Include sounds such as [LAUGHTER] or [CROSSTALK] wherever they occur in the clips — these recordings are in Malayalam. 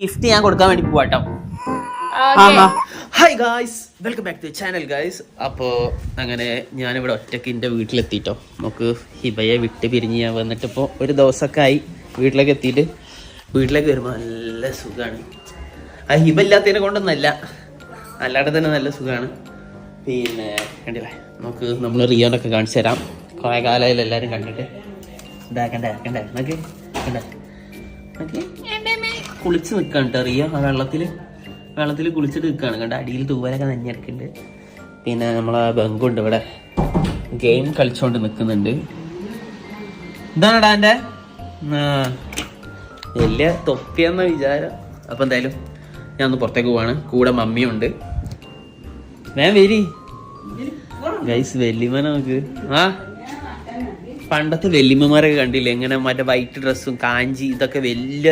ഗിഫ്റ്റ് ഞാൻ കൊടുക്കാൻ വേണ്ടി പോവാട്ടോ hi guys welcome back to channel guys അപ്പോൾ അങ്ങനെ ഞാനിവിടെ ഒറ്റയ്ക്ക് എന്റെ വീട്ടിലെത്തിയിട്ടോ നമുക്ക് ഹിബയെ വിട്ട് പിരിഞ്ഞ് ഞാൻ വന്നിട്ട് ഇപ്പോൾ ഒരു ദിവസമൊക്കെ ആയി വീട്ടിലേക്ക് എത്തിയിട്ട് വീട്ടിലേക്ക് വരുമ്പോൾ നല്ല സുഖമാണ് ആ ഹിബ ഇല്ലാത്തതിനെ കൊണ്ടൊന്നല്ല. അല്ലാതെ തന്നെ നല്ല സുഖമാണ് പിന്നെ കണ്ടില്ലേ? നമുക്ക് നമ്മൾ റിയോനൊക്കെ കാണിച്ചു തരാം. കുറേ കാലമായാലും എല്ലാവരും കണ്ടിട്ട്. ഇതാക്കണ്ടേ ആക്കണ്ടേ കണ്ടേ നോക്ക് കണ്ടേ. നോക്ക്. കുളിച്ച് നിൽക്കാണ് കേട്ടോ റിയ ആ വെള്ളത്തിൽ വെള്ളത്തിൽ കുളിച്ചിട്ട് നിൽക്കുകയാണ് കണ്ട അടിയിൽ തൂവലൊക്കെ നഞ്ഞെടുക്കുന്നുണ്ട് പിന്നെ നമ്മളെ ബങ്കുണ്ട് ഇവിടെ. ഗെയിം കളിച്ചോണ്ട് നിൽക്കുന്നുണ്ട് ഇതാണടാ എന്റെ വലിയ തൊപ്പിയെന്ന വിചാരം. അപ്പം എന്തായാലും ഞാൻ ഒന്ന് പുറത്തേക്ക് പോവാണ്. കൂടെ മമ്മിയുണ്ട്. വേ വരി. ഗൈസ് വെല്ലിമ നമുക്ക്. ആ. പണ്ടത്തെ വെല്ലിമ്മമാരൊക്കെ കണ്ടില്ലേ? എങ്ങനെ മറ്റേ വൈറ്റ് ഡ്രസ്സും കാഞ്ചി ഇതൊക്കെ വലിയ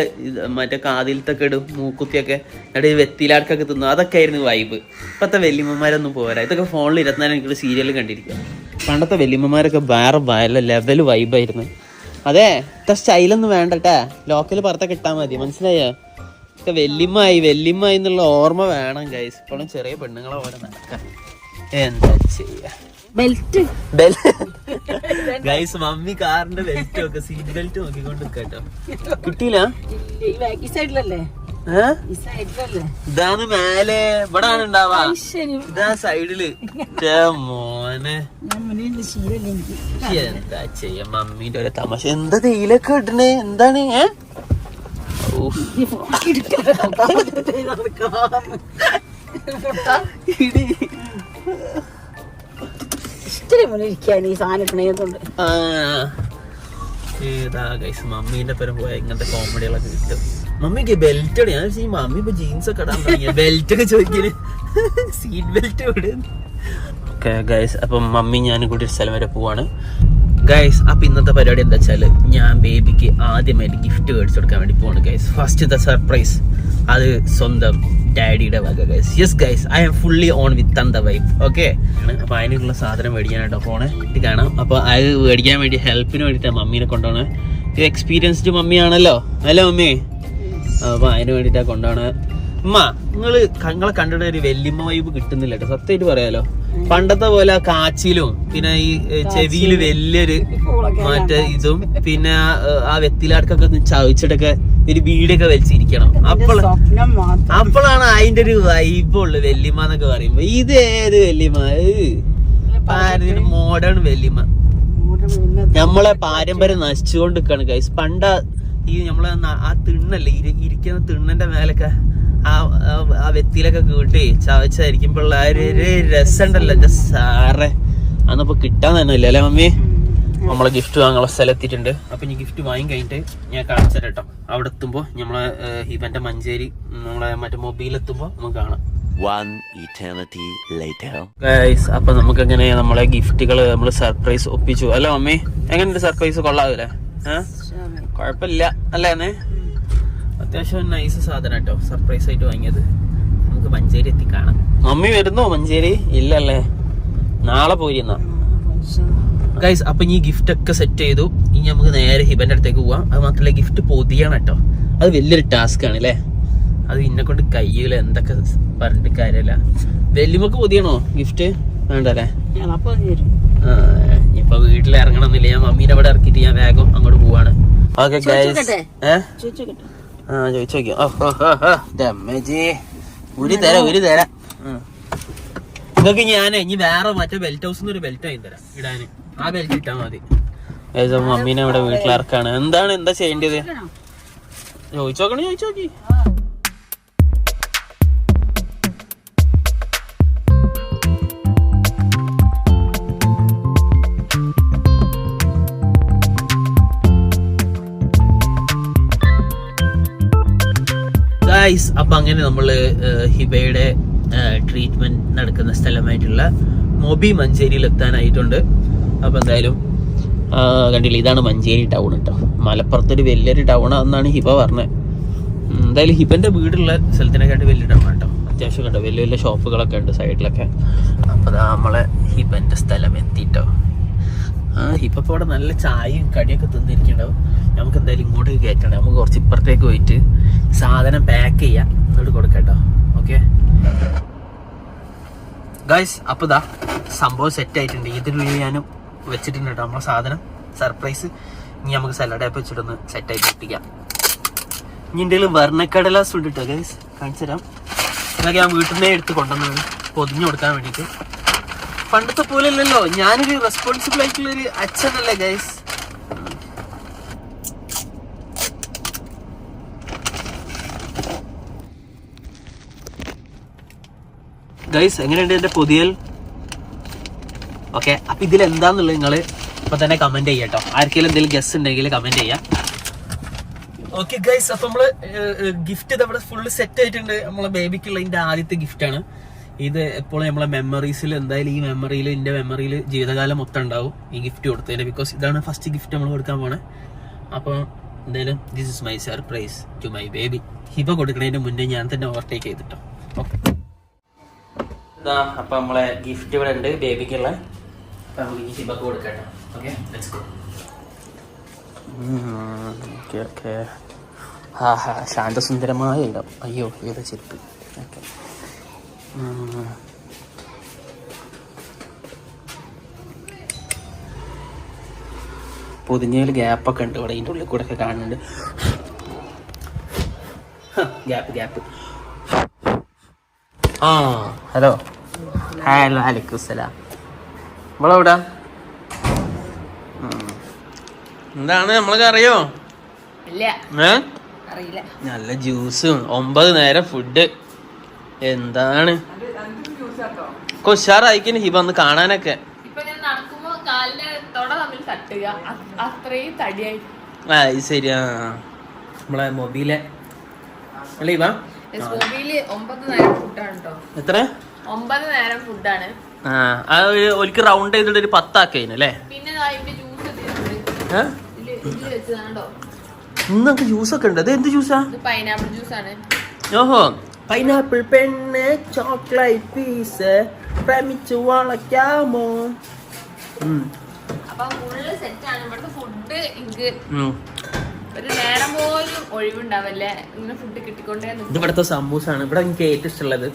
മറ്റേ കാതിലത്തൊക്കെ ഇടും മൂക്കുത്തിയൊക്കെ എന്നിട്ട് വെത്തിലാർക്കൊക്കെ തിന്നു. അതൊക്കെ ആയിരുന്നു വൈബ് ഇപ്പത്തെ വെല്ലിമ്മമാരൊന്നും പോരാ. ഇതൊക്കെ ഫോണിൽ ഇരുപത്തിനാല് മണിക്കൂർ സീരിയൽ കണ്ടിരിക്കുക. പണ്ടത്തെ വെല്ലിമ്മമാരൊക്കെ വേറെ വേറെ ലെവൽ വൈബായിരുന്നു അതെ ഇത്ര സ്റ്റൈലൊന്നും വേണ്ടട്ടാ. ലോക്കൽ പുറത്തൊക്കെ ഇട്ടാൽ മതി. മനസ്സിലായോ? ഒക്കെ വെല്ലിമ്മായി വെല്ലിമ്മായി എന്നുള്ള ഓർമ്മ വേണം ഗൈസ് ഇപ്പോഴും ചെറിയ പെണ്ണുങ്ങളെ പോലെ നടക്കാം. എന്താ ചെയ്യാ? ബെൽറ്റ് ബെൽ ഗൈസ് മമ്മി കാറിന്റെ ബെൽറ്റ് ഒക്കെ സീറ്റ് ബെൽറ്റ് നോക്കിക്കൊണ്ട് കേട്ടോ. കിട്ടിയില്ല? ഇതാണ് മേലെ. ഇവിടെ ആണ് ഉണ്ടാവാ ഇതാ സൈഡിൽ മോനെ. എന്താ ചെയ്യ മമ്മീന്റെ ഒരു തമാശ. എന്താ തേയിലൊക്കെ ഇടണേ എന്താണ് ഏ. [LAUGHS] ഇടി. ഇഷ്ടം മുന്നിൽ ഇരിക്കാൻ ഈ സാധനം ഇട്ടണേതുകൊണ്ട്. ഏതാ ഗൈസ് മമ്മീന്റെ പോയ ഇങ്ങനത്തെ കോമഡികളൊക്കെ കിട്ടും. മമ്മിക്ക് ബെൽറ്റ് ഞാൻ വിചാരിച്ചു ഈ മമ്മി ഇപ്പൊ ജീൻസ് ഒക്കെ ഇടാൻ തുടങ്ങിയ. ബെൽറ്റ് ഒക്കെ ചോദിക്കൽ. സീറ്റ് ബെൽറ്റ് ഇവിടെ ഓക്കെ ഗൈസ് അപ്പം മമ്മി ഞാനും കൂടി ഒരു സ്ഥലം വരെ പോവാണ്. ഗൈസ് അപ്പൊ ഇന്നത്തെ പരിപാടി എന്താ വെച്ചാൽ ഞാൻ ബേബിക്ക് ആദ്യമായിട്ട് ഗിഫ്റ്റ് മേടിച്ചു കൊടുക്കാൻ വേണ്ടി പോവാണ് ഗൈസ് ഫസ്റ്റ് ദ സർപ്രൈസ് അത് സ്വന്തം ഡാഡിയുടെ വക guys yes guys I am fully on with an the wife okay അപ്പൊ അതിനുള്ള സാധനം മേടിക്കാനായിട്ടോ ഫോണ് ഇത് കാണാം. അപ്പൊ അത് മേടിക്കാൻ വേണ്ടി ഹെൽപ്പിന് വേണ്ടിയിട്ടാണ് മമ്മീനെ കൊണ്ടുപോകണേ ഇത് എക്സ്പീരിയൻസ്ഡ് മമ്മിയാണല്ലോ. അല്ലേ മമ്മി? അപ്പൊ അതിന് വേണ്ടിട്ടാ കൊണ്ടാണ് ഉമ്മ നിങ്ങൾ കങ്ങളെ കണ്ടിട്ട് ഒരു വെല്ലിമ്മ വൈബ് കിട്ടുന്നില്ല കേട്ടോ. സത്യമായിട്ട് പറയാലോ. പണ്ടത്തെ പോലെ ആ കാച്ചിലും പിന്നെ ഈ ചെവിയിൽ ചെവിയിൽ വലിയൊരു മറ്റേ ഇതും പിന്നെ ആ, ഒന്ന് ചവിച്ചിട്ടൊക്കെ ഒരു വീടൊക്കെ വലിച്ചിരിക്കണം. അപ്പോൾ അപ്പോഴാണ് അതിന്റെ ഒരു വൈബ് ഉള്ളത് വെല്ലിമ്മ എന്നൊക്കെ പറയുമ്പോ. ഇത് ഏത് വെല്ലിമ്മ? മോഡേൺ വെല്ലിമ നമ്മളെ പാരമ്പര്യം നശിച്ചുകൊണ്ട് നിൽക്കാണ് ഗൈസ് പണ്ട ഈ നമ്മളെ ആ തിണ്ണല്ലേ ഇരിക്കുന്ന തിണ്ണന്റെ മേലൊക്കെ ആ ആ- വെത്തിലൊക്കെ കൂട്ടി ചവച്ചായിരിക്കുമ്പോൾ ആ ഒരു രസമുണ്ടല്ലോ എന്റെ സാറേ അന്നപ്പോ കിട്ടാൻ തന്നെ ഇല്ല അല്ലേ മമ്മി നമ്മളെ ഗിഫ്റ്റ് വാങ്ങാനുള്ള സ്ഥലത്തിട്ടുണ്ട് അപ്പൊ ഇനി ഗിഫ്റ്റ് വാങ്ങി കഴിഞ്ഞിട്ട് ഞാൻ കാണിച്ചു തരാം കേട്ടോ. അവിടെ എത്തുമ്പോ നമ്മളെ ഇവന്റെ മഞ്ചേരി നമ്മളെ മറ്റേ മൊബൈൽ എത്തുമ്പോ നമുക്ക് കാണാം. വൺ eternity ലേറ്റർ ഗൈസ് അപ്പൊ നമുക്ക് എങ്ങനെ നമ്മളെ ഗിഫ്റ്റുകൾ നമ്മൾ സർപ്രൈസ് ഒപ്പിച്ചു. അല്ല മമ്മി എങ്ങനെയുണ്ട് സർപ്രൈസ് കൊള്ളാവൂലേ? കൊഴപ്പില്ല. കുഴപ്പമില്ല അല്ലേ അത്യാവശ്യം നൈസ് സാധനം കേട്ടോ സർപ്രൈസ് ആയിട്ട് വാങ്ങിയത്. നമുക്ക് മഞ്ചേരി എത്തി കാണാം. മമ്മി വരുന്നോ മഞ്ചേരി? ഇല്ലല്ലേ? നാളെ പോരി എന്നാ ഗൈസ് അപ്പൊ ഈ ഗിഫ്റ്റ് ഒക്കെ സെറ്റ് ചെയ്തു. ഇനി നമുക്ക് നേരെ ഹിബന്റെ അടുത്തേക്ക് പോവാം. അത് മാത്രമല്ല ഗിഫ്റ്റ് പൊതിയാണ് കേട്ടോ. അത് വലിയൊരു ടാസ്ക് ആണ് അല്ലേ? അത് ഇന്നെ കൊണ്ട് കയ്യിൽ എന്തൊക്കെ പറഞ്ഞിട്ട് കാര്യമല്ല. വെല്ലുമൊക്കെ പൊതിയണോ ഗിഫ്റ്റ് വേണ്ടല്ലേ? ഇപ്പൊ വീട്ടിൽ ഇറങ്ങണമെന്നില്ല ഞാൻ മമ്മീനെ അവിടെ ഇറക്കിയിട്ട് ഞാൻ വേഗം അങ്ങോട്ട് പോവാണ്. ഓക്കെ? ഏഹ് ആ. ഒരു തരാം ഒരു തരാം. നിങ്ങൾക്ക് ഞാൻ ഇനി വേറെ മറ്റേ ബെൽറ്റ് ഹൗസ് ഒരു ബെൽറ്റ് ആയി തരാം ഇടാന്. ആ ബെൽറ്റ് ഇട്ടാ മതി. മമ്മീനെ ഇവിടെ വീട്ടിലിറക്കാണ്. എന്താണ്? എന്താ ചെയ്യേണ്ടത്? ചോദിച്ചു നോക്കണേ ചോദിച്ചു നോക്കി. അപ്പൊ അങ്ങനെ നമ്മൾ ഹിബയുടെ ട്രീറ്റ്മെന്റ് നടക്കുന്ന സ്ഥലമായിട്ടുള്ള മൊബി മഞ്ചേരിയിൽ എത്താനായിട്ടുണ്ട്. അപ്പോൾ എന്തായാലും കണ്ടില്ല ഇതാണ് മഞ്ചേരി ടൗൺ കേട്ടോ മലപ്പുറത്തൊരു വലിയൊരു ടൗൺ എന്നാണ് ഹിബ പറഞ്ഞത് എന്തായാലും ഹിബന്റെ വീടുള്ള സ്ഥലത്തിനെക്കാട്ട് വലിയ ടൗൺ കേട്ടോ അത്യാവശ്യം കണ്ടോ വലിയ വലിയ ഷോപ്പുകളൊക്കെ ഉണ്ട് സൈഡിലൊക്കെ. അപ്പോൾ അതാ നമ്മളെ ഹിബന്റെ സ്ഥലം എത്തിട്ടോ. ആ ഇപ്പൊ അവിടെ നല്ല ചായയും കടിയൊക്കെ തിന്നിരിക്കണ്ടാവും നമുക്ക് എന്തായാലും ഇങ്ങോട്ട് കയറ്റണം. നമുക്ക് കുറച്ച് ഇപ്പുറത്തേക്ക് പോയിട്ട് സാധനം പാക്ക് ചെയ്യാം. എന്നിട്ട് കൊടുക്കട്ടോ ഓക്കെ ഗൈസ് അപ്പോൾ ഇതാ സംഭവം സെറ്റ് ആയിട്ടുണ്ട്. ഇതിനുള്ളിൽ ഞാൻ വെച്ചിട്ടുണ്ട് കേട്ടോ നമ്മളെ സാധനം. സർപ്രൈസ് ഇനി നമുക്ക് സലാഡ് ആപ്പ് വെച്ചിട്ടൊന്ന് സെറ്റ് ആയിട്ട് ഒട്ടിക്കാം ഇനി എന്തെങ്കിലും വർണക്കടലാസ് ഉണ്ട് കേട്ടോ ഗൈസ് കാണിച്ചു തരാം. ഇതൊക്കെ ഞാൻ വീട്ടിൽ നിന്നേ എടുത്ത് കൊണ്ടുവന്നത് പൊതിഞ്ഞു കൊടുക്കാൻ വേണ്ടിയിട്ട്. പണ്ടത്തെ പോലെ അല്ലല്ലോ ഞാനൊരു റെസ്പോൺസിബിൾ ആയിട്ടുള്ളൊരു അച്ഛനല്ലേ ഗൈസ് ഗൈസ് എങ്ങനെയുണ്ട് എന്റെ പൊതിയൽ? ഓക്കെ അപ്പൊ ഇതിൽ എന്താന്നുള്ളത് നിങ്ങൾ ഇപ്പൊ തന്നെ കമന്റ് കേട്ടോ ആർക്കെങ്കിലും എന്തെങ്കിലും ഗസ് ഉണ്ടെങ്കിൽ കമന്റ് ചെയ്യാം. ഓക്കെ ഗൈസ് അപ്പൊ നമ്മൾ ഗിഫ്റ്റ് ഇത് അവിടെ ഫുള്ള് സെറ്റ് ആയിട്ടുണ്ട്. നമ്മളെ ബേബിക്കുള്ള ഇതിന്റെ ആദ്യത്തെ ഗിഫ്റ്റാണ് ഇത് എപ്പോഴും നമ്മളെ മെമ്മറീസിൽ എന്തായാലും ഈ മെമ്മറിയിൽ എന്റെ മെമ്മറിയിൽ ജീവിതകാലം മൊത്തം ഉണ്ടാവും ഈ ഗിഫ്റ്റ് കൊടുത്തതിന്. ബിക്കോസ് ഇതാണ് ഫസ്റ്റ് ഗിഫ്റ്റ് നമ്മൾ കൊടുക്കാൻ പോണേ. അപ്പൊ എന്തായാലും this is my surprise to my baby Hiba കൊടുക്കുന്നതിന് മുന്നേ ഞാൻ തന്നെ ഓവർടേക്ക് ചെയ്തിട്ടോ. ഓക്കെ ഇതാ അപ്പൊ നമ്മളെ ഗിഫ്റ്റ് ഇവിടെ ഉണ്ട് ബേബിക്കുള്ള. അപ്പൊ നമുക്ക് ഈ ഹിബക്ക് കൊടുക്കട്ടോ. ലെറ്റ്സ് ഗോ ഓക്കെ ഓക്കെ ഹാ ഹാ ശാന്തസുന്ദരമായ ഇടം. അയ്യോ ഏതാ ചെരുപ്പ്? ഓക്കെ പൊതിഞ്ഞതിൽ ഗ്യാപ്പൊക്കെ ഉണ്ട് ഇവിടെ ഇതിന്റെ ഉള്ളിൽ കൂടെ ഒക്കെ കാണുന്നുണ്ട് ഗ്യാപ്പ് ഗ്യാപ്പ്. ആ. ഹലോ. ഹലോ അലൈക്കും സലാം നമ്മളെവിടാ എന്താണ് നമ്മളൊക്കെ അറിയോ ഇല്ല. ഏ? അറിയില്ല. നല്ല ജ്യൂസും. ഒമ്പത് നേരം ഫുഡ്. എന്താണ്? കൊഷാറായിക്കിന് ഹിബ ഒന്ന് കാണാനൊക്കെ. ശരിയാ. നമ്മളെ മൊബൈലെ. അല്ലേ ഹിബ? എത്ര? ഒമ്പത് നേരം ഫുഡാണ് ആ അത് ഒരിക്കൽ റൗണ്ട് ചെയ്തിട്ട് ഒരു പത്താക്കയിന് ഇന്നൊക്കെ ജ്യൂസ് ഒക്കെ ഉണ്ട്. അത് എന്ത് ജ്യൂസാ പൈനാപ്പിൾ ജ്യൂസ് ആണ്. ഓഹോ. പൈനാപ്പിൾ പെണ്ണ് ചോക്ലേറ്റ് പീസ് പ്രമിച്ചു വളയ്ക്കാമോ? അപ്പൊ ഫുള്ള് സെറ്റ് ആണ്. ഇവിടുത്തെ ഫുഡ് എനിക്ക്. ഒരു നേരം പോലും ഒഴിവുണ്ടാവല്ലേ? ഇങ്ങനെ ഫുഡ് കിട്ടിക്കൊണ്ടേ നിൽക്കും. ഇത് ഇവിടുത്തെ സമൂസാണ്. ഇവിടെ എനിക്ക് ഏറ്റവും ഇഷ്ടമുള്ളത്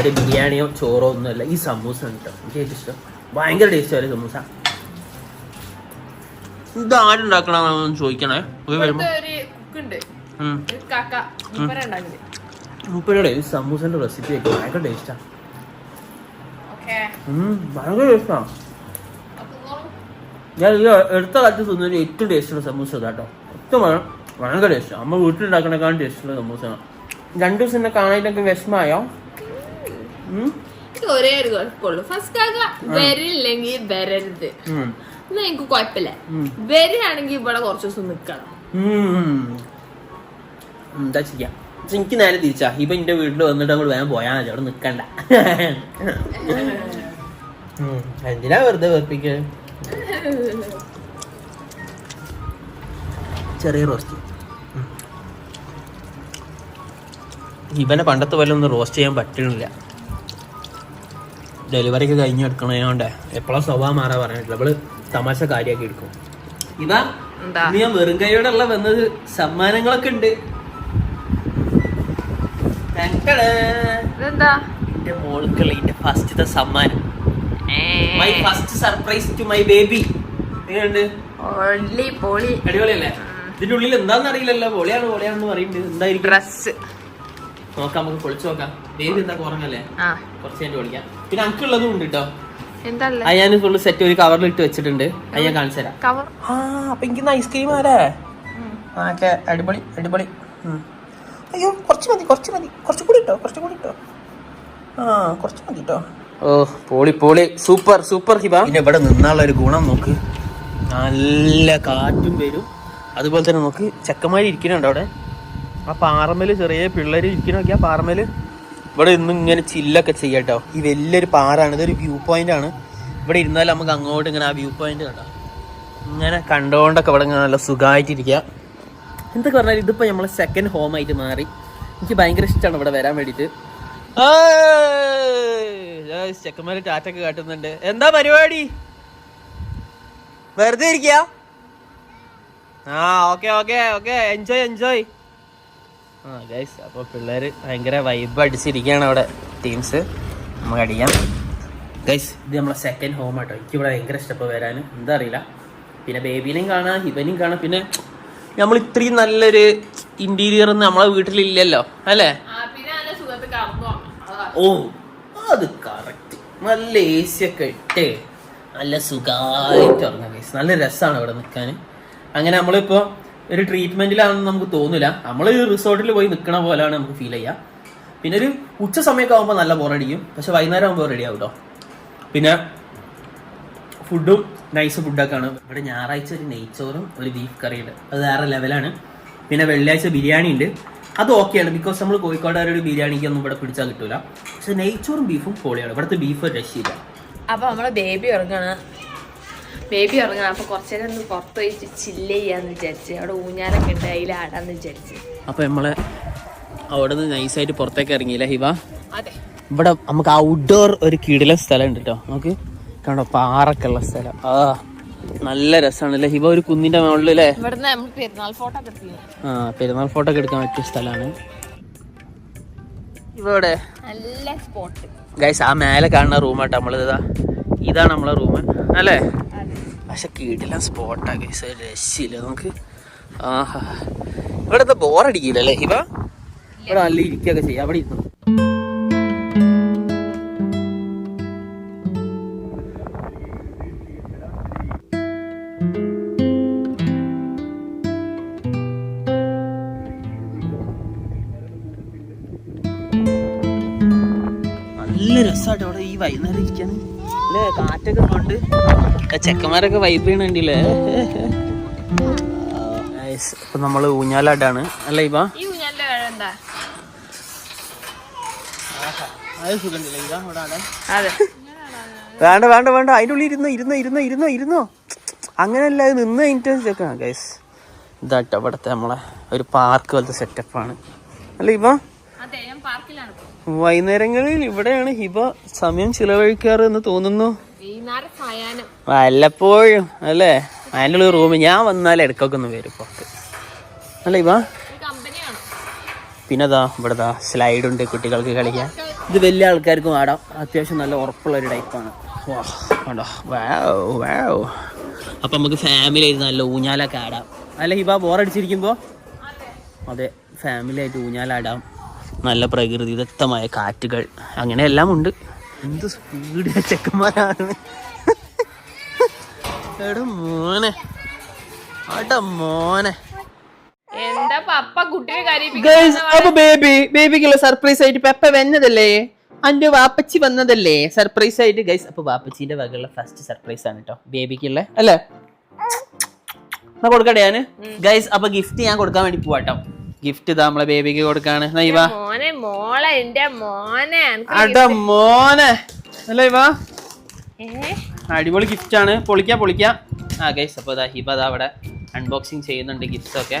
ഒരു ബിരിയാണിയോ ചോറോ ഒന്നുമല്ല ഈ സമൂസ ആണ് കേട്ടോ എനിക്ക് ഏറ്റവും ഇഷ്ടം. ഭയങ്കര ടേസ്റ്റ് ആയ സമൂസ. ഇത് ആരുണ്ടാക്കണമെന്ന് ചോദിക്കണേ? വരുമ്പോ. ഒരു ഉം. കാക്ക. മൂപ്പര മൂപ്പരുടെ ഈ സമൂസന്റെ റെസിപ്പി ഒക്കെ ഭയങ്കര ടേസ്റ്റാ ഓക്കെ. ഭയങ്കര ടേസ്റ്റാ ഞാൻ ഈ എടുത്ത കാലത്ത് തിന്നൊരു ഏറ്റവും ടേസ്റ്റുള്ള സമൂസ കേട്ടോ ഭയ- ഭയങ്കര ടേസ്റ്റ് അമ്മ വീട്ടിലുണ്ടാക്കണേക്കാളും ടേസ്റ്റുള്ള സമൂസയാണ്. രണ്ടു ദിവസം എന്നെ കാണാനൊക്കെ വിഷമായോ ഉം? ഇത് ഒരേ ഒരു കുഴപ്പമുള്ളൂ. ഫസ്റ്റ് കാക്ക വരില്ലെങ്കിൽ വരരുത്. ഉം. എന്നാ എനിക്ക് കുഴപ്പമില്ല. ഉം. വരികയാണെങ്കിൽ ഇവിടെ കുറച്ച് ദിവസം നിക്കണം ഉം. എന്താ ചെയ്യാ? എനിക്ക് നേരെ തിരിച്ചാ. ഇപ്പൊ എന്റെ വീട്ടിൽ വന്നിട്ട് അങ്ങോട്ട് വേഗം പോയാൽ മതി. അവിടെ നിക്കണ്ട. എന്തിനാ വെറുതെ വെറുപ്പിക്ക [LAUGHS] ചെറിയ റോസ്റ്റ്. ഇവനെ പണ്ടത്തെ പോലെ ഒന്നും റോസ്റ്റ് ചെയ്യാൻ പറ്റണില്ല. ഡെലിവറിക്ക് കഴിഞ്ഞ് എടുക്കണതിനോണ്ട് എപ്പോഴും സ്വഭാവം മാറാ പറഞ്ഞിട്ടില്ല. അവൾ തമാശ കാര്യമാക്കി എടുക്കും. ഇവ ഞാൻ വെറും കൈയോടുള്ള വന്നത്. സമ്മാനങ്ങളൊക്കെ ഉണ്ട്. എന്റെ മോൾക്കുള്ള എന്റെ ഫസ്റ്റത്തെ സമ്മാനം. My first surprise to my baby എങ്ങനെയുണ്ട്? അടിപൊളിയല്ലേ? ഇതിന്റെ ഉള്ളിൽ എന്താന്ന് അറിയില്ലല്ലോ. പൊളിയാണ് പൊളിയാണെന്ന് പറയുന്നുണ്ട്. എന്തായിരിക്കും? ഡ്രസ് നോക്കാം നമുക്ക് പൊളിച്ചു നോക്കാം. ബേബി എന്താ കുറഞ്ഞല്ലേ ആ. കുറച്ച് കഴിഞ്ഞ് പൊളിക്കാം പിന്നെ അനക്കുള്ളതും ഉണ്ട് കേട്ടോ അയ്യാൻ ഫുള്ള് സെറ്റ് ഒരു കവറിൽ ഇട്ട് വെച്ചിട്ടുണ്ട്. അയ്യാ കാണിച്ചു തരാം. കവർ ആ അപ്പൊ എനിക്ക് ഐസ്ക്രീം ആരേ? ഓക്കെ അടിപൊളി അടിപൊളി. അയ്യോ കുറച്ച് മതി കുറച്ച് മതി. കുറച്ച് കൂടി ഇട്ടോ കുറച്ച് കൂടി ഇട്ടോ. ആ കുറച്ച് മതി കേട്ടോ ഓ പോളി പോളി. Super super Hiba. പിന്നെ ഇവിടെ നിന്നുള്ള ഒരു ഗുണം നോക്ക്. നല്ല കാറ്റും വരും. അതുപോലെ തന്നെ നമുക്ക് ചെക്കന്മാർ ഇരിക്കുന്നുണ്ട് അവിടെ. ആ പാറമേൽ ചെറിയ പിള്ളേർ ഇരിക്കണമൊക്കെ ആ പാറമേൽ ഇവിടെ ഇന്നും ഇങ്ങനെ ചില്ലൊക്കെ ചെയ്യാട്ടോ. ഈ വലിയൊരു പാറാണ്. ഇതൊരു വ്യൂ പോയിന്റ് ആണ്. ഇവിടെ ഇരുന്നാൽ നമുക്ക് അങ്ങോട്ട് ഇങ്ങനെ ആ വ്യൂ പോയിന്റ് കേട്ടോ ഇങ്ങനെ കണ്ടുകൊണ്ടൊക്കെ ഇവിടെ ഇങ്ങനെ നല്ല സുഖമായിട്ടിരിക്കുക എന്തൊക്കെ പറഞ്ഞാൽ ഇതിപ്പോ നമ്മളെ സെക്കൻഡ് ഹോം ആയിട്ട് മാറി. എനിക്ക് ഭയങ്കര ഇഷ്ടമാണ് ഇവിടെ വരാൻ വേണ്ടിട്ട്. ചെക്കന്മാര് ടാറ്റൊക്കെ കാട്ടുന്നുണ്ട്. എന്താ പരിപാടി? വെറുതെ ഇരിക്കുക ആ okay okay okay enjoy enjoy ആ ഗൈസ് അപ്പോൾ പിള്ളേർ ഭയങ്കര വൈബ് അടിച്ചിരിക്കുകയാണ് അവിടെ ടീംസ് നമുക്ക് അടിക്കാം. ഗൈസ് ഇത് നമ്മളെ സെക്കൻഡ് ഹോം ആട്ടോ. എനിക്ക് ഇവിടെ ഭയങ്കര ഇഷ്ടപ്പോൾ വരാൻ. എന്താ അറിയില്ല. പിന്നെ ബേബീനെയും കാണാം ഇവനെയും കാണാം. പിന്നെ നമ്മൾ ഇത്രയും നല്ലൊരു ഇന്റീരിയർ നമ്മളെ വീട്ടിലില്ലല്ലോ അല്ലേ? ഓ അത് കറക്റ്റ് നല്ല എ സി ഒക്കെ ഇട്ട് നല്ല സുഖമായിട്ട് ഉറങ്ങാം ഗൈസ് നല്ല രസമാണ് ഇവിടെ നിൽക്കാൻ. അങ്ങനെ നമ്മളിപ്പോൾ ഒരു ട്രീറ്റ്മെന്റിലാണെന്ന് നമുക്ക് തോന്നില്ല നമ്മൾ റിസോർട്ടിൽ പോയി നിൽക്കണ പോലെയാണ് നമുക്ക് ഫീൽ ചെയ്യുക പിന്നെ ഒരു ഉച്ച സമയമൊക്കെ ആകുമ്പോൾ നല്ല ബോറടിക്കും പക്ഷെ വൈകുന്നേരം ആകുമ്പോൾ റെഡി ആവും കേട്ടോ പിന്നെ ഫുഡും നൈസ് ഫുഡൊക്കെ ആണ്. ഇവിടെ ഞായറാഴ്ച ഒരു നെയ്ച്ചോറും ഒരു ബീഫ് കറിയുണ്ട് അത് വേറെ ലെവലാണ് പിന്നെ വെള്ളിയാഴ്ച ബിരിയാണി ഉണ്ട്. അത് ഓക്കെയാണ് ബിക്കോസ് നമ്മൾ കോഴിക്കോടുകാരുടെ ബിരിയാണിക്കൊന്നും ഇവിടെ പിടിച്ചാൽ കിട്ടൂല. പക്ഷെ നെയ്ച്ചോറും ബീഫും പൊളിയാണ്. ഇവിടുത്തെ ബീഫ് ഒരു രക്ഷയില്ല. അപ്പൊ നമ്മളെ ബേബി ഉറങ്ങാണ്. ബേബി ഉറങ്ങണം അപ്പൊ കുറച്ചേരം ഒന്ന് പുറത്ത് പോയിട്ട് ചില്ല് ചെയ്യാന്ന് വിചാരിച്ച്. അവിടെ ഊഞ്ഞാലൊക്കെ ഉണ്ട് അതിൽ ആടാന്ന് വിചാരിച്ച്. അപ്പോൾ നമ്മളെ അവിടെ നിന്ന് നൈസായിട്ട് പുറത്തേക്ക് ഇറങ്ങിയില്ല ഹിവ അതെ. ഇവിടെ നമുക്ക് ഔട്ട്ഡോർ ഒരു കീടിലെ സ്ഥലം ഉണ്ട് കേട്ടോ നമുക്ക് കണ്ടോ പാറക്കുള്ള സ്ഥലം. ആ നല്ല രസമാണല്ലേ ഹിബ ഒരു കുന്നിന്റെ മുകളിൽ അല്ലേ പെരുന്നാൾ ഫോട്ടോ ആ പെരുന്നാൾ ഫോട്ടോ ഒക്കെ എടുക്കാൻ പറ്റിയ സ്ഥലമാണ് ഇവിടെ ഗൈസ് ആ മേലെ കാണുന്ന റൂമാട്ടോ നമ്മളിതാ. ഇതാ ഇതാണ് നമ്മളെ റൂം അല്ലേ? പക്ഷെ കീടില്ല സ്പോട്ടാ കേസ് രക്ഷയില്ല നമുക്ക്. ആഹാ. ഇവിടെ ബോറടിക്കില്ലല്ലേ ഹിബ? ഇവിടെ നല്ല ഇരിക്കുകയൊക്കെ ചെയ്യാം. അവിടെ ഇരുന്നു? നല്ല രസമായിട്ട് അവിടെ ഈ വൈകുന്നേരം ഇരിക്കാൻ അല്ലേ കാറ്റൊക്കെ കൊണ്ട്. ചെക്കന്മാരൊക്കെ വൈബ് ചെയ്യണണ്ടില്ലേ ഇപ്പൊ നമ്മൾ ഊഞ്ഞാലാടാണ്. അല്ലേ ഇവ? വേണ്ട വേണ്ട വേണ്ട. അതിന്റെ ഉള്ളിൽ ഇരുന്നോ ഇരുന്നോ ഇരുന്നോ ഇരുന്നോ ഇരുന്നോ. അങ്ങനെയല്ല അത് നിന്ന് ചെക്കാം ഗൈസ് ഇതാട്ടോ ഇവിടുത്തെ നമ്മളെ ഒരു പാർക്ക് പോലത്തെ സെറ്റപ്പാണ് അല്ല ഇപ്പം പാർക്കിലാണ് വൈകുന്നേരങ്ങളിൽ ഇവിടെയാണ് ഹിബ സമയം ചിലവഴിക്കാറ് എന്ന് തോന്നുന്നു. വല്ലപ്പോഴും അല്ലേ? അതിന്റെ ഉള്ളിൽ റൂമ് ഞാൻ വന്നാൽ എടുക്കൊക്കെ ഒന്ന് വരും പുറത്ത് അല്ല ഇവ പിന്നെതാ കമ്പനിയാണ് പിന്നെ അതാ ഇവിടെ ദാ സ്ലൈഡ് ഉണ്ട് കുട്ടികൾക്ക് കളിക്കാൻ. ഇത് വലിയ ആൾക്കാർക്കും ആടാം. അത്യാവശ്യം നല്ല ഉറപ്പുള്ള ഒരു ടൈപ്പാണ് കണ്ടോ? വാവ് വാവ്. അപ്പം നമുക്ക് ഫാമിലി ആയിട്ട് നല്ല ഊഞ്ഞാലൊക്കെ ആടാം. അല്ല ഹിബ ബോറടിച്ചിരിക്കുമ്പോൾ അതെ. ഫാമിലി ആയിട്ട് ഊഞ്ഞാലാടാം. നല്ല പ്രകൃതിദത്തമായ കാറ്റുകൾ അങ്ങനെ എല്ലാം ഉണ്ട് എന്ത് സ്പീഡ് ചെക്കന്മാരാണ്. എടാ മോനെ. അടാ മോനെ. എന്താ പപ്പ കുട്ടിയെ ഗൈസ് അപ്പൊ ബേബി ബേബിക്കുള്ള സർപ്രൈസ് ആയിട്ട് പെപ്പ വന്നതല്ലേ? അന്റെ വാപ്പച്ചി വന്നതല്ലേ? സർപ്രൈസ് ആയിട്ട് ഗൈസ് അപ്പൊ വാപ്പച്ചിന്റെ വകയുള്ള ഫസ്റ്റ് സർപ്രൈസ് ആണ് കേട്ടോ ബേബിക്കുള്ള അല്ലേ? എന്നാ കൊടുക്കട്ടെ ഞാൻ? ഗൈസ് അപ്പൊ ഗിഫ്റ്റ് ഞാൻ കൊടുക്കാൻ വേണ്ടി പോവാട്ടോ ഗിഫ്റ്റ് ഇതാ നമ്മളെ ബേബിക്ക് കൊടുക്കാണ്. മോനെ മോളെ എന്റെ മോനെ. അട മോനെ. അല്ലേ ഇവാ? അടിപൊളി ഗിഫ്റ്റ് ആണ്. പൊളിക്കാ പൊളിക്കാ. ആ ഗൈസ് അപ്പൊ ഇതാ ഹിബ അതാ അവിടെ അൺബോക്സിങ് ചെയ്യുന്നുണ്ട് ഗിഫ്റ്റ്സ് ഒക്കെ.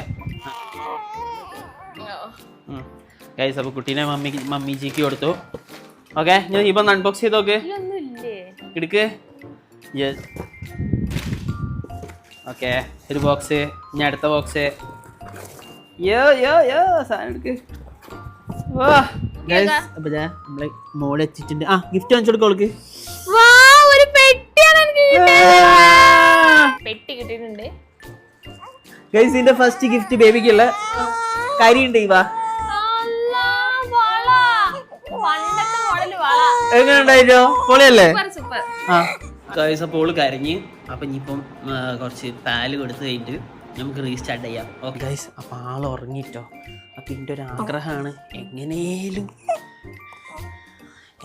ഗൈസ് അപ്പൊ കുട്ടീനെ മമ്മി മമ്മിജിക്ക് കൊടുത്തു. ഓക്കെ ഞാൻ ഹിബ ഒന്ന് അൺബോക്സ് ചെയ്ത് നോക്ക്. എടുക്ക്. ഓക്കെ ഒരു ബോക്സ് ഇനി അടുത്ത ബോക്സ് യോ യോ യോ സാധനം എടുക്ക്. വാ. ഗൈസ് അപ്പൊ ഞാൻ നമ്മളെ മോളെ എത്തിയിട്ടുണ്ട്. ആ ഗിഫ്റ്റ് വാങ്ങിച്ചു വാ ഒരു പെട്ടിയാണ് എനിക്ക് പെട്ടി കിട്ടിയിട്ടുണ്ട്. ഗൈസ് ഇതിന്റെ ഫസ്റ്റ് ഗിഫ്റ്റ് ബേബിക്കുള്ള കാര്യമുണ്ട് ഇവ. എങ്ങനെ ഉണ്ടായിട്ടോ പൊളിയല്ലേ? സൂപ്പർ സൂപ്പർ ആ. ഗൈസ് അപ്പോൾ കരഞ്ഞ് അപ്പം ഇനിയിപ്പം കുറച്ച് പാൽ കൊടുത്തു കഴിഞ്ഞിട്ട് നമുക്ക് റീസ്റ്റാർട്ട് ചെയ്യാം. ഓക്കെ ഗൈസ് അപ്പം ആൾ ഉറങ്ങിട്ടോ. അപ്പം എന്റെ ഒരു ആഗ്രഹമാണ് എങ്ങനെയും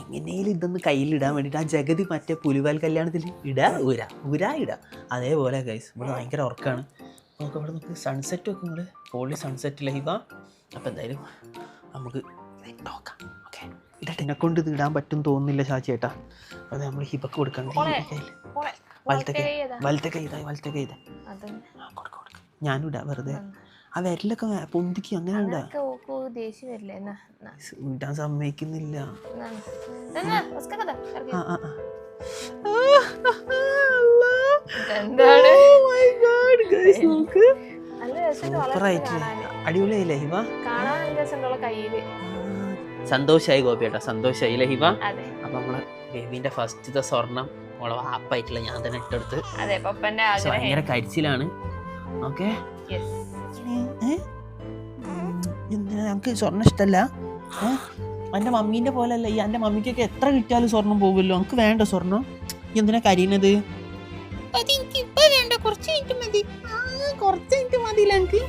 എങ്ങനെയും ഇതൊന്ന് കയ്യിലിടാൻ വേണ്ടിയിട്ട് ആ ജഗതി മറ്റേ പുലിവാൽ കല്യാണത്തിൽ ഇടാ ഉര ഉര ഇടാ. അതേപോലെ ഗൈസ് ഇവിടെ ഭയങ്കര ഉറക്കാണ്. നമുക്ക് ഇവിടെ നമുക്ക് സൺസെറ്റ് ഒക്കെ ഉണ്ട് പോളി സൺസെറ്റ് ലൈവ അപ്പം എന്തായാലും നമുക്ക് നോക്കാം. ഓക്കെ ഇടട്ടെ എന്നെ കൊണ്ട് ഇത് ഇടാൻ പറ്റും തോന്നുന്നില്ല ചാച്ചി ചേട്ടാ അത് നമ്മൾ ഹിബക്ക് കൊടുക്കണം വലത്തെ കൈ വലത്തെ കൈ ഇതായി വലത്തെ കൈ ഇതാ ആ, കൊടുക്ക്, കൊടുക്ക്. ഞാനും ഇടാം വെറുതെ. ആ. വിരലൊക്കെ പൊന്തിക്ക് അങ്ങനെ ഇടാ ഇടാൻ സമ്മതിക്കുന്നില്ല. ആ ആ ആ. അടിപൊളിയായില്ലേ സന്തോഷായി ഗോപിയേട്ടാ സന്തോഷായി അതെ. അപ്പൊ നമ്മളെ ബേബിന്റെ ഫസ്റ്റത്തെ സ്വർണം ഓളെ വാപ്പായിട്ടുള്ള ഞാൻ തന്നെ ഇട്ടെടുത്ത്. അതെ പപ്പന്റെ ആഗ്രഹം. ഭയങ്കര കരിച്ചിലാണ്. ഓക്കെ? Yes. ഞങ്ങൾക്ക് സ്വർണം ഇഷ്ടല്ല. എന്റെ മമ്മീന്റെ പോലെയല്ല ഈ എന്റെ മമ്മിക്കൊക്കെ എത്ര കിട്ടിയാലും സ്വർണം പോകുമല്ലോ. നമുക്ക് വേണ്ട സ്വർണം ഈ എന്തിനാ കരീനത് അതെനിക്ക് ഇപ്പൊ വേണ്ട. കുറച്ച് മിനിറ്റ് മതി. കുറച്ച് മിനിറ്റ് മതി എനിക്ക്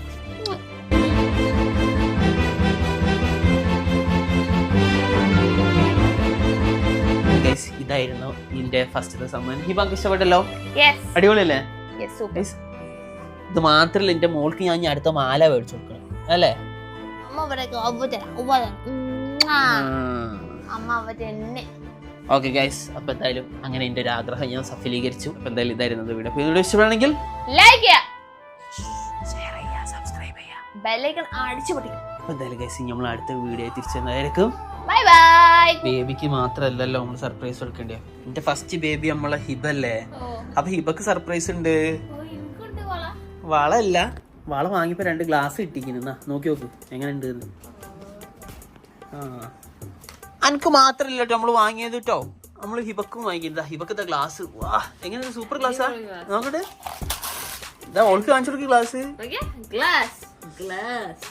ഇതായിരുന്നു ഇതിന്റെ ഫസ്റ്റത്തെ സമ്മാനം ഹിബാക്ക് ഇഷ്ടപ്പെട്ടല്ലോ? യെസ് അടിപൊളിയല്ലേ? യെസ് സൂപ്പർ Guys, ഇത് മാത്രല്ല എന്റെ മോൾക്ക് ഞാൻ ഇനി അടുത്ത മാല മേടിച്ചു കൊടുക്കണം. അല്ലേ? ഓക്കെ ഗൈസ് അപ്പൊ എന്തായാലും അങ്ങനെ എന്റെ ഒരു ആഗ്രഹം ഞാൻ സഫലീകരിച്ചു. അപ്പൊ എന്തായാലും ഇതായിരുന്നു വീഡിയോ. അപ്പൊ വീഡിയോ ഇഷ്ടപ്പെടുകയാണെങ്കിൽ ലൈക്ക് ചെയ്യാ. ഷെയർ ചെയ്യുക സബ്സ്ക്രൈബ് ചെയ്യുക ബെല്ലൈക്കൺ അടിച്ചു പൊട്ടിക്കും. അപ്പൊ എന്തായാലും ഗൈസ് നമ്മൾ അടുത്ത വീഡിയോ തിരിച്ചെന്നായിരിക്കും ബൈ ബൈ ബേബിക്ക് മാത്രല്ലല്ലോ നമ്മൾ സർപ്രൈസ് കൊടുക്കണ്ടേ. എന്റെ ഫസ്റ്റ് ബേബി നമ്മളെ ഹിബ അല്ലേ അപ്പൊ ഹിബക്ക് സർപ്രൈസ് ഉണ്ട്. വള അല്ല വള വാങ്ങിയപ്പോൾ രണ്ട് ഗ്ലാസ് ഇട്ടിക്കുന്നു നോക്കി നോക്ക്. എങ്ങനെ ഉണ്ട് ആ. അനക്ക് മാത്രല്ല കേട്ടോ നമ്മൾ വാങ്ങിയത് കേട്ടോ നമ്മൾ ഹിബക്കും വാങ്ങിക്കുന്നത് ഹിബക്കത്തെ ഗ്ലാസ്. വാ എങ്ങനെ സൂപ്പർ ഗ്ലാസ്സാ നോക്കട്ടെ. ഇതാ ഓൾക്ക് കാണിച്ചു കൊടുക്കും ഗ്ലാസ്. Glass glass.